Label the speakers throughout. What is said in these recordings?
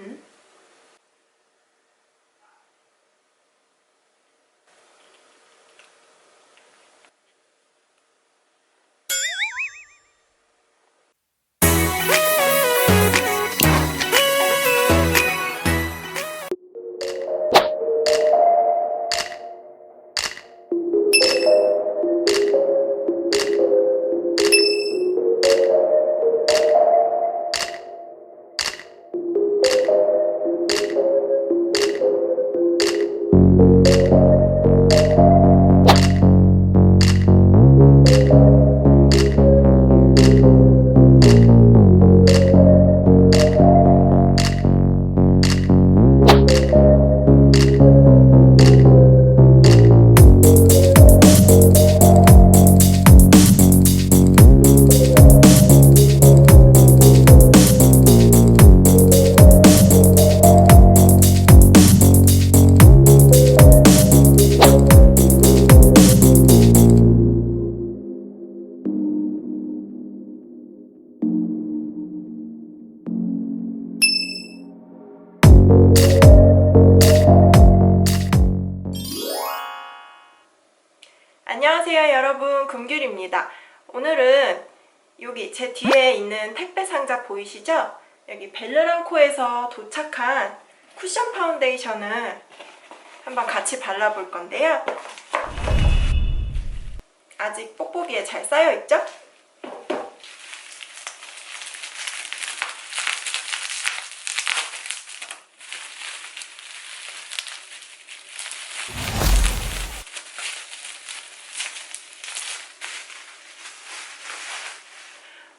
Speaker 1: Hmm? 제 뒤에 있는 택배 상자 보이시죠? 여기 벨르랑코에서 도착한 쿠션 파운데이션을 한번 같이 발라볼 건데요 아직 뽁뽁이에 잘 쌓여있죠?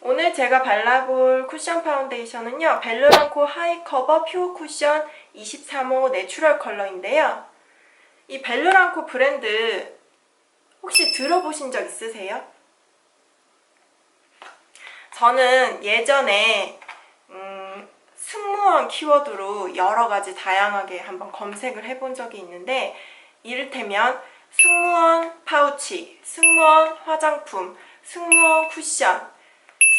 Speaker 1: 오늘 제가 발라볼 쿠션 파운데이션은요. 벨르랑코 하이 커버 퓨어 쿠션 23호 내추럴 컬러인데요. 이 벨르랑코 브랜드 혹시 들어보신 적 있으세요? 저는 예전에 음, 승무원 키워드로 여러 가지 다양하게 한번 검색을 해본 적이 있는데 이를테면 승무원 파우치, 승무원 화장품, 승무원 쿠션,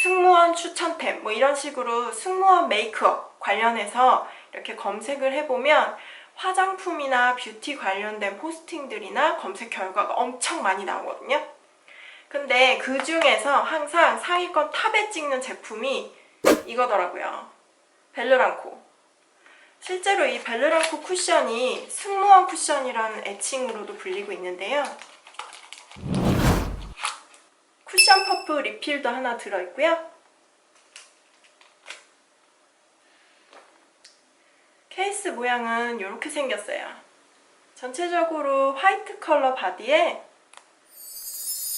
Speaker 1: 승무원 추천템 뭐 이런 식으로 승무원 메이크업 관련해서 이렇게 검색을 해보면 화장품이나 뷰티 관련된 포스팅들이나 검색 결과가 엄청 많이 나오거든요. 근데 그 중에서 항상 상위권 탑에 찍는 제품이 이거더라고요. 벨르랑코. 실제로 이 벨르랑코 쿠션이 승무원 쿠션이라는 애칭으로도 불리고 있는데요. 쿠션 퍼프 리필도 하나 들어있고요. 케이스 모양은 이렇게 생겼어요. 전체적으로 화이트 컬러 바디에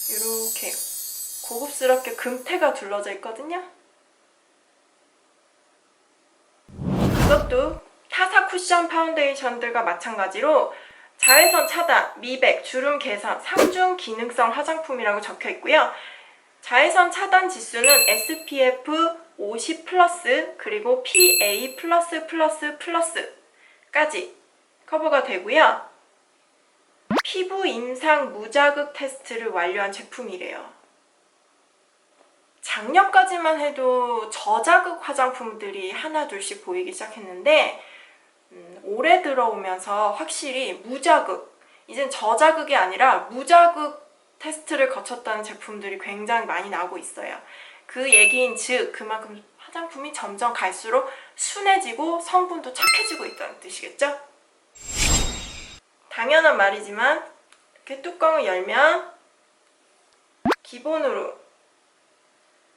Speaker 1: 이렇게 고급스럽게 금태가 둘러져 있거든요. 이것도 타사 쿠션 파운데이션들과 마찬가지로 자외선 차단, 미백, 주름 개선, 3중 기능성 화장품이라고 적혀 있고요. 자외선 차단 지수는 SPF 50 플러스 그리고 PA 플러스 플러스 플러스까지 커버가 되고요. 피부 임상 무자극 테스트를 완료한 제품이래요. 작년까지만 해도 저자극 화장품들이 하나 둘씩 보이기 시작했는데 음, 올해 들어오면서 확실히 무자극, 이젠 저자극이 아니라 무자극 테스트를 거쳤다는 제품들이 굉장히 많이 나오고 있어요. 그 얘기인 즉 그만큼 화장품이 점점 갈수록 순해지고 성분도 착해지고 있다는 뜻이겠죠? 당연한 말이지만 이렇게 뚜껑을 열면 기본으로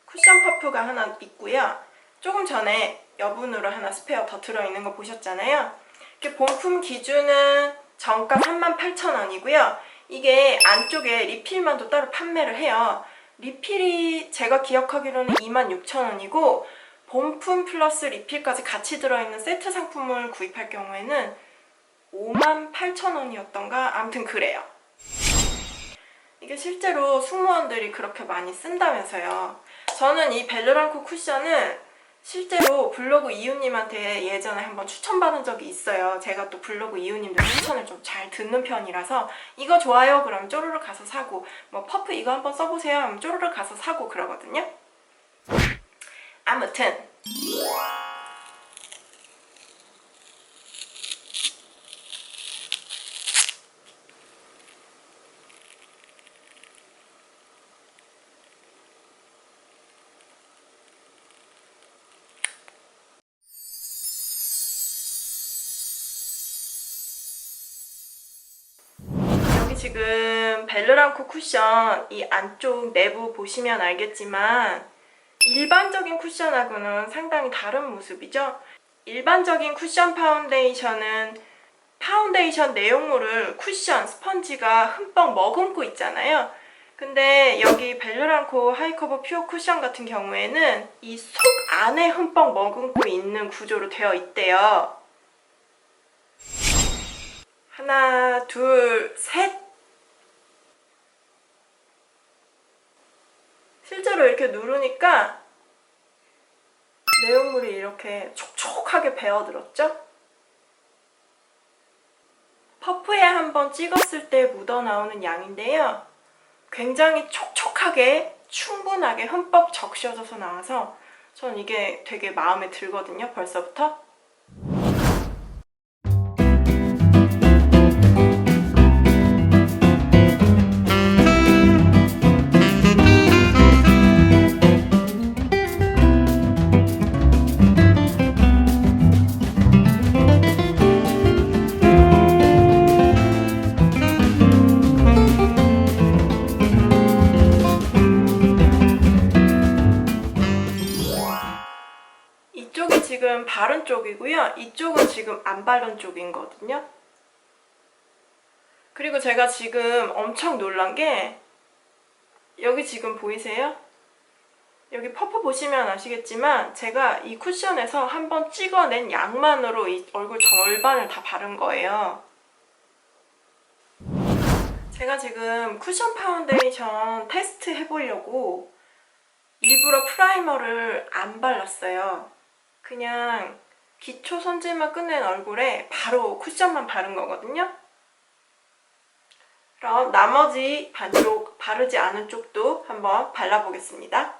Speaker 1: 쿠션 퍼프가 하나 있고요. 조금 전에 여분으로 하나 스페어 더 들어있는 거 보셨잖아요. 이렇게 본품 기준은 정가 38,000원이고요. 이게 안쪽에 리필만도 따로 판매를 해요. 리필이 제가 기억하기로는 26,000원이고 본품 플러스 리필까지 같이 들어있는 세트 상품을 구입할 경우에는 58,000원이었던가 아무튼 그래요. 이게 실제로 승무원들이 그렇게 많이 쓴다면서요. 저는 이 벨르랑코 쿠션을 실제로 블로그 이웃님한테 예전에 한번 추천받은 적이 있어요. 제가 또 블로그 이웃님들 추천을 좀 잘 듣는 편이라서 이거 좋아요 그러면 쪼르르 가서 사고 뭐 퍼프 이거 한번 써보세요 하면 쪼르르 가서 사고 그러거든요. 아무튼 지금 벨르랑코 쿠션 이 안쪽 내부 보시면 알겠지만 일반적인 쿠션하고는 상당히 다른 모습이죠. 일반적인 쿠션 파운데이션은 파운데이션 내용물을 쿠션, 스펀지가 흠뻑 머금고 있잖아요. 근데 여기 벨르랑코 하이커버 퓨어 쿠션 같은 경우에는 이 속 안에 흠뻑 머금고 있는 구조로 되어 있대요. 하나, 둘, 셋. 실제로 이렇게 누르니까 내용물이 이렇게 촉촉하게 배어들었죠? 퍼프에 한번 찍었을 때 묻어나오는 양인데요. 굉장히 촉촉하게 충분하게 흠뻑 적셔져서 나와서 전 이게 되게 마음에 들거든요, 벌써부터. 지금 안 바른 쪽이거든요. 그리고 제가 지금 엄청 놀란 게 여기 지금 보이세요? 여기 퍼프 보시면 아시겠지만 제가 이 쿠션에서 한번 찍어낸 양만으로 이 얼굴 절반을 다 바른 거예요. 제가 지금 쿠션 파운데이션 테스트 해보려고 일부러 프라이머를 안 발랐어요. 그냥 기초 손질만 끝낸 얼굴에 바로 쿠션만 바른 거거든요. 그럼 나머지 반쪽 바르지 않은 쪽도 한번 발라보겠습니다.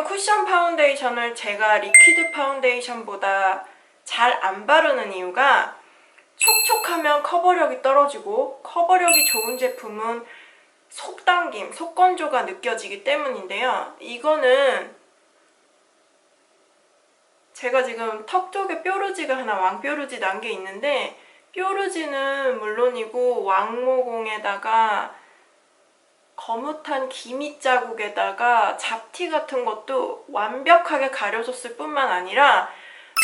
Speaker 1: 보통 쿠션 파운데이션을 제가 리퀴드 파운데이션보다 잘 안 바르는 이유가 촉촉하면 커버력이 떨어지고 커버력이 좋은 제품은 속당김, 속건조가 느껴지기 때문인데요. 이거는 제가 지금 턱 쪽에 뾰루지가 하나 왕뾰루지 난 게 있는데 뾰루지는 물론이고 왕모공에다가 거뭇한 기미 자국에다가 잡티 같은 것도 완벽하게 가려졌을 뿐만 아니라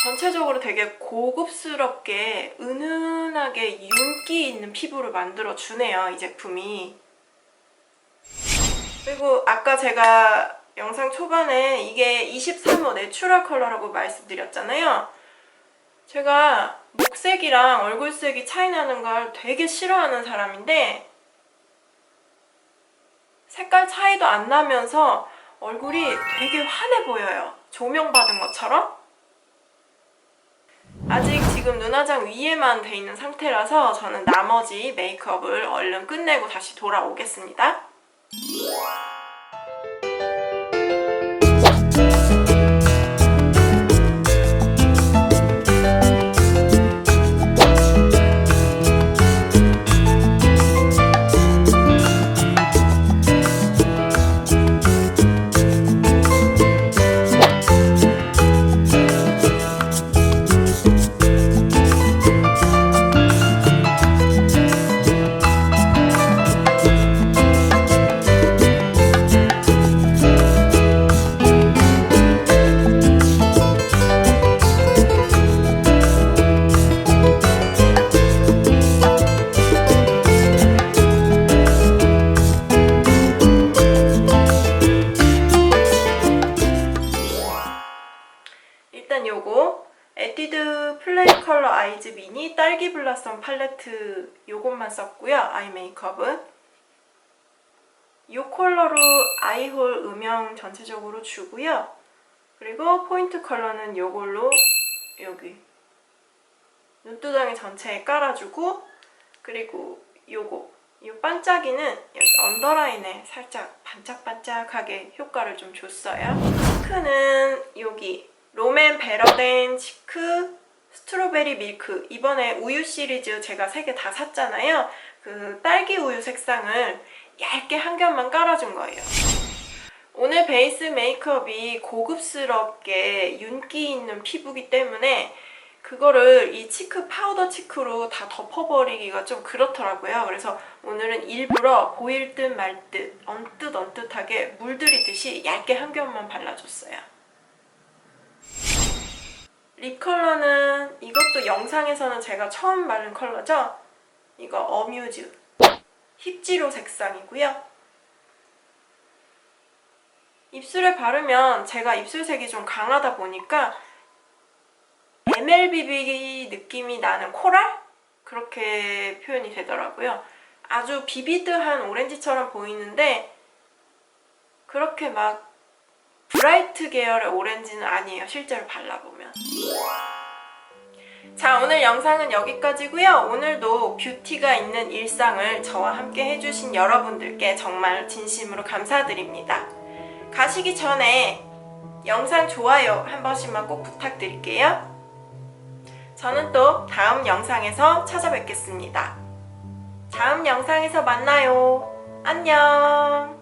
Speaker 1: 전체적으로 되게 고급스럽게 은은하게 윤기 있는 피부를 만들어 주네요 이 제품이. 그리고 아까 제가 영상 초반에 이게 23호 내추럴 컬러라고 말씀드렸잖아요. 제가 목색이랑 얼굴색이 차이 나는 걸 되게 싫어하는 사람인데 색깔 차이도 안 나면서 얼굴이 되게 환해 보여요. 조명 받은 것처럼. 아직 지금 눈화장 위에만 돼 있는 상태라서 저는 나머지 메이크업을 얼른 끝내고 다시 돌아오겠습니다. 블라썸 팔레트 요것만 썼고요. 아이 메이크업은 요 컬러로 아이홀 음영 전체적으로 주고요. 그리고 포인트 컬러는 요걸로 여기 눈두덩이 전체에 깔아주고 그리고 요거 이 반짝이는 여기 언더라인에 살짝 반짝반짝하게 효과를 좀 줬어요. 치크는 여기 롬앤 베러덴 치크 스트로베리 밀크 이번에 우유 시리즈 제가 세개다 샀잖아요. 그 딸기 우유 색상을 얇게 한 겹만 깔아준 거예요. 오늘 베이스 메이크업이 고급스럽게 윤기 있는 피부기 때문에 그거를 이 치크 파우더 치크로 다 덮어버리기가 좀 그렇더라고요. 그래서 오늘은 일부러 보일 듯 말 듯 언뜻 언뜻하게 물들이듯이 얇게 한 겹만 발라줬어요. 립 컬러는 이것도 영상에서는 제가 처음 바른 컬러죠. 이거 어뮤즈 힙지로 색상이고요. 입술에 바르면 제가 입술색이 좀 강하다 보니까 MLBB 느낌이 나는 코랄? 그렇게 표현이 되더라고요. 아주 비비드한 오렌지처럼 보이는데 그렇게 막 브라이트 계열의 오렌지는 아니에요. 실제로 발라보면. 자, 오늘 영상은 여기까지고요. 오늘도 뷰티가 있는 일상을 저와 함께 해주신 여러분들께 정말 진심으로 감사드립니다. 가시기 전에 영상 좋아요 한 번씩만 꼭 부탁드릴게요. 저는 또 다음 영상에서 찾아뵙겠습니다. 다음 영상에서 만나요. 안녕.